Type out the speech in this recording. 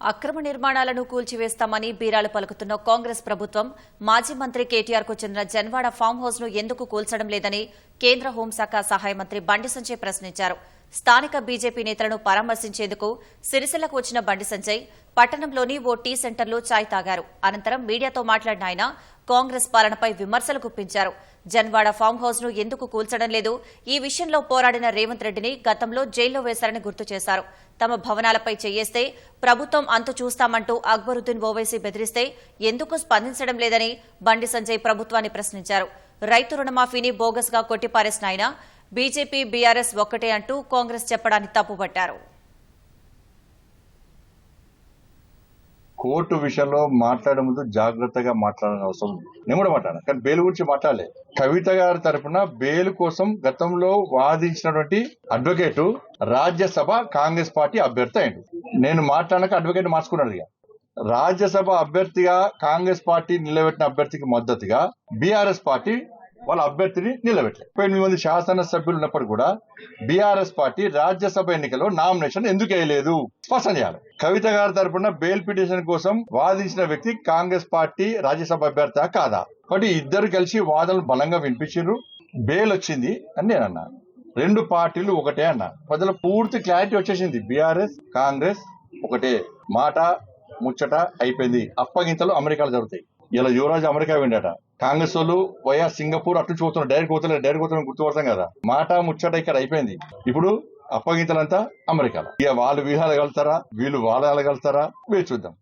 అక్రమ నిర్మాణాలను కూల్చివేస్తామని బీరాలు పలుకుతున్న కాంగ్రెస్ ప్రభుత్వం మాజీ మంత్రి కేటీఆర్కు చెందిన జన్వాడ ఫామ్ హౌస్ను ఎందుకు కూల్చడం లేదని కేంద్ర హోంశాఖ సహాయ మంత్రి బండి సంజయ్ ప్రశ్నించారు. స్థానిక బీజేపీ నేతలను పరామర్శించేందుకు సిరిసిల్లకు వచ్చిన బండి సంజయ్ పట్టణంలోని ఓ టీ సెంటర్లో చాయ్ తాగారు. అనంతరం మీడియాతో మాట్లాడిన ఆయన కాంగ్రెస్ పాలనపై విమర్శలు గుప్పించారు. జన్వాడ ఫామ్ హౌస్ను ఎందుకు కూల్చడం లేదు? ఈ విషయంలో పోరాడిన రేవంత్ రెడ్డిని గతంలో జైల్లో వేశారని గుర్తు చేశారు. తమ భవనాలపై చేయేస్తే ప్రభుత్వం అంతు చూస్తామంటూ అక్బరుద్దీన్ ఓవైసీ బెదిరిస్తే ఎందుకు స్పందించడం లేదని బండి సంజయ్ ప్రభుత్వాన్ని ప్రశ్నించారు. రైతు రుణమాఫీని బోగస్గా కొట్టిపారేసిన ఆయన బీజేపీ బీఆర్ఎస్ ఒక్కటే అంటూ కాంగ్రెస్ చెప్పడాన్ని తప్పుపట్టారు. కోర్టు విషయంలో మాట్లాడే ముందు జాగ్రత్తగా మాట్లాడాల్సిన అవసరం ఉంది. నేను కూడా మాట్లాడాను కానీ బెయిల్ గురించి మాట్లాడలే. కవిత గారి తరపున బెయిల్ కోసం గతంలో వాదించినటువంటి అడ్వకేటు రాజ్యసభ కాంగ్రెస్ పార్టీ అభ్యర్థి అయింది నేను మాట్లాడక అడ్వకేట్ మార్చుకున్నాడు ఇక. రాజ్యసభ అభ్యర్థిగా కాంగ్రెస్ పార్టీ నిలబెట్టిన అభ్యర్థికి మద్దతుగా బీఆర్ఎస్ పార్టీ వాళ్ళ అభ్యర్థిని నిలబెట్టలేదు. ముప్పై ఎనిమిది మంది శాసన సభ్యులు ఉన్నప్పుడు కూడా బీఆర్ఎస్ పార్టీ రాజ్యసభ ఎన్నికలో నామినేషన్ ఎందుకు వేయలేదు? స్పష్టం చేయాలి. కవిత గారి తరపున బెయిల్ పిటిషన్ కోసం వాదించిన వ్యక్తి కాంగ్రెస్ పార్టీ రాజ్యసభ అభ్యర్థి కాదా? కాబట్టి ఇద్దరు కలిసి వాదనలు బలంగా వినిపించారు బెయిల్ వచ్చింది అని నేను అన్నా. రెండు పార్టీలు ఒకటే అన్నా. ప్రజల పూర్తి క్లారిటీ వచ్చేసింది. బీఆర్ఎస్ కాంగ్రెస్ ఒకటే. మాట ముచ్చట అయిపోయింది. అప్పగింతలు అమెరికాలో జరుగుతాయి. ఇలా యువరాజు అమెరికా వెళ్ళాట కాంగ్రెస్ వాళ్ళు పోయా సింగపూర్ అటు చూస్తున్నారు డైరెక్ట్ పోతలేదు డైరెక్ట్ పోతున్నారు గుర్తుపడతాం కదా. మాట ముచ్చట ఇక్కడ అయిపోయింది. ఇప్పుడు అప్పగింతలంతా అమెరికాలో. ఇక వాళ్ళు వీళ్ళు కలుతారా? వీళ్ళు వాళ్ళు వెళ్ళగలుగుతారా వేచి చూద్దాం.